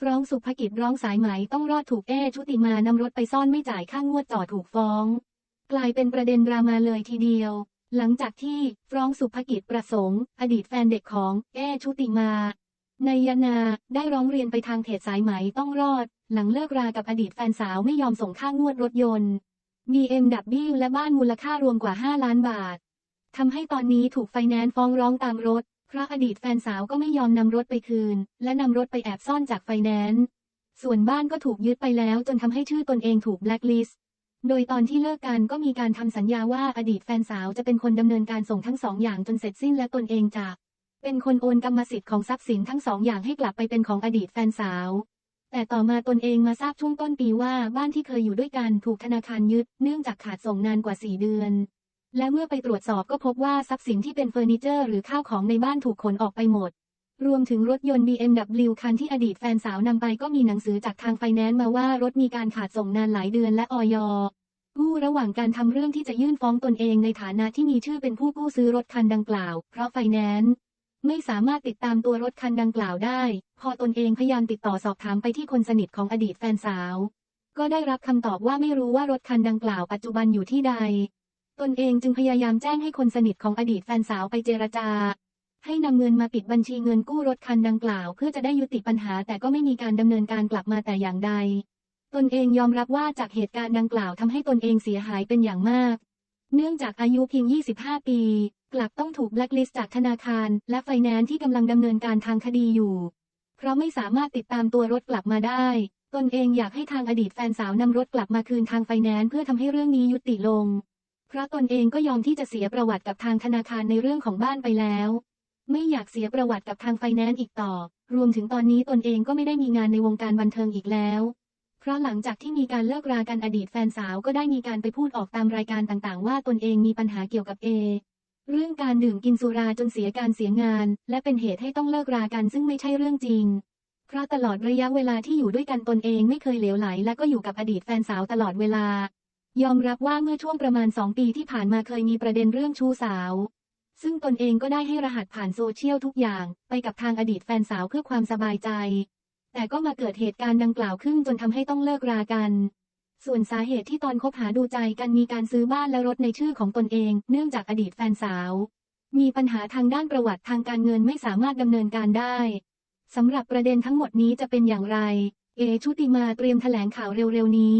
ฟ้องสุภกิจร้องสายไหมต้องรอดถูกแอ้ชุติมานำรถไปซ่อนไม่จ่ายค่างวดจ่อถูกฟ้อง กลายเป็นประเด็นดรามาเลยทีเดียว หลังจากที่ฟ้องสุภกิจประสงค์ อดีตแฟนเด็กของแอ้ชุติมานายนา ได้ร้องเรียนไปทางเพจสายไหมต้องรอด หลังเลิกรากับอดีตแฟนสาวไม่ยอมส่งค่างวดรถยนต์ BMW และบ้านมูลค่ารวมกว่า 5 ล้านบาททำให้ตอนนี้ถูกไฟแนนซ์ฟ้องร้องตามรถ พราะอดีตแฟนสาวก็ไม่ยอมนำรถไปคืน และนำรถไปแอบซ่อนจากไฟแนนซ์ส่วนบ้านก็ถูกยึดไปแล้วจนทำให้ชื่อตนเองถูกแบล็คลิสต์โดยตอนที่เลิกกันก็มีการทำสัญญาว่าอดีตแฟนสาวจะเป็นคนดำเนินการส่งทั้งสองอย่างจนเสร็จสิ้นและตนเองจะเป็นคนโอนกรรมสิทธิ์ของทรัพย์สินทั้งสองอย่างให้กลับไปเป็นของอดีตแฟนสาว แต่ต่อมาตนเองมาทราบช่วงต้นปีว่าบ้านที่เคยอยู่ด้วยกันถูกธนาคารยึด เนื่องจากขาดส่งนานกว่า4เดือน และเมื่อไปตรวจสอบก็พบว่าทรัพย์สินที่เป็นเฟอร์นิเจอร์หรือข้าวของในบ้านถูกขนออกไปหมด รวมถึงรถยนต์ BMW คันที่อดีตแฟนสาวนำไปก็มีหนังสือจากทางไฟแนนซ์มาว่ารถมีการขาดส่งนานหลายเดือนและออยกู้ระหว่างการทำเรื่องที่จะยื่นฟ้องตนเองในฐานะที่มีชื่อเป็นผู้กู้ซื้อรถคันดังกล่าว เพราะไฟแนนซ์ไม่สามารถติดตามตัวรถคันดังกล่าวได้ พอตนเองพยายามติดต่อสอบถามไปที่คนสนิทของอดีตแฟนสาว ก็ได้รับคำตอบว่าไม่รู้ว่ารถคันดังกล่าวปัจจุบันอยู่ที่ใด ตนเองจึงพยายามแจ้งให้คนสนิทของอดีตแฟนสาวไปเจรจา ให้นำเงินมาปิดบัญชีเงินกู้รถคันดังกล่าว เพื่อจะได้ยุติปัญหาแต่ก็ไม่มีการดำเนินการกลับมาแต่อย่างใด ตนเองยอมรับว่าจากเหตุการณ์ดังกล่าวทำให้ตนเองเสียหายเป็นอย่างมาก เนื่องจากอายุเพียง 25 ปี กลับต้องถูกแบล็คลิสต์จากธนาคาร และไฟแนนซ์ที่กำลังดำเนินการทางคดีอยู่ เพราะไม่สามารถติดตามตัวรถกลับมาได้ ตนเองอยากให้ทางอดีตแฟนสาวนำรถกลับมาคืนทางไฟแนนซ์เพื่อทำให้เรื่องนี้ยุติลง เพราะตนเองก็ยอมที่จะเสียประวัติกับทางธนาคารในเรื่องของบ้านไปแล้ว ไม่อยากเสียประวัติกับทางไฟแนนซ์อีกต่อ รวมถึงตอนนี้ตนเองก็ไม่ได้มีงานในวงการบันเทิงอีกแล้ว เพราะหลังจากที่มีการเลิกรากันอดีตแฟนสาวก็ได้มีการไปพูดออกตามรายการต่างๆ ว่าตนเองมีปัญหาเกี่ยวกับเอเรื่องการดื่มกินสุราจนเสียการเสียงาน และเป็นเหตุให้ต้องเลิกรากันซึ่งไม่ใช่เรื่องจริง เพราะตลอดระยะเวลาที่อยู่ด้วยกันตนเองไม่เคยเหลวไหล และก็อยู่กับอดีตแฟนสาวตลอดเวลา ยอมรับว่าเมื่อช่วงประมาณ 2 ปีที่ผ่านมาเคยมีประเด็นเรื่องชู้สาว ซึ่งตนเองก็ได้ให้รหัสผ่านโซเชียลทุกอย่าง ไปกับทางอดีตแฟนสาวเพื่อความสบายใจ แต่ก็มาเกิดเหตุการณ์ดังกล่าวขึ้นจนทำให้ต้องเลิกรากัน ส่วนสาเหตุที่ตอนคบหาดูใจกันมีการซื้อบ้านและรถในชื่อของตนเอง เนื่องจากอดีตแฟนสาว มีปัญหาทางด้านประวัติทางการเงินไม่สามารถดำเนินการได้สำหรับประเด็นทั้งหมดนี้จะเป็นอย่างไร เอชุติมาเตรียมแถลงข่าวเร็วๆนี้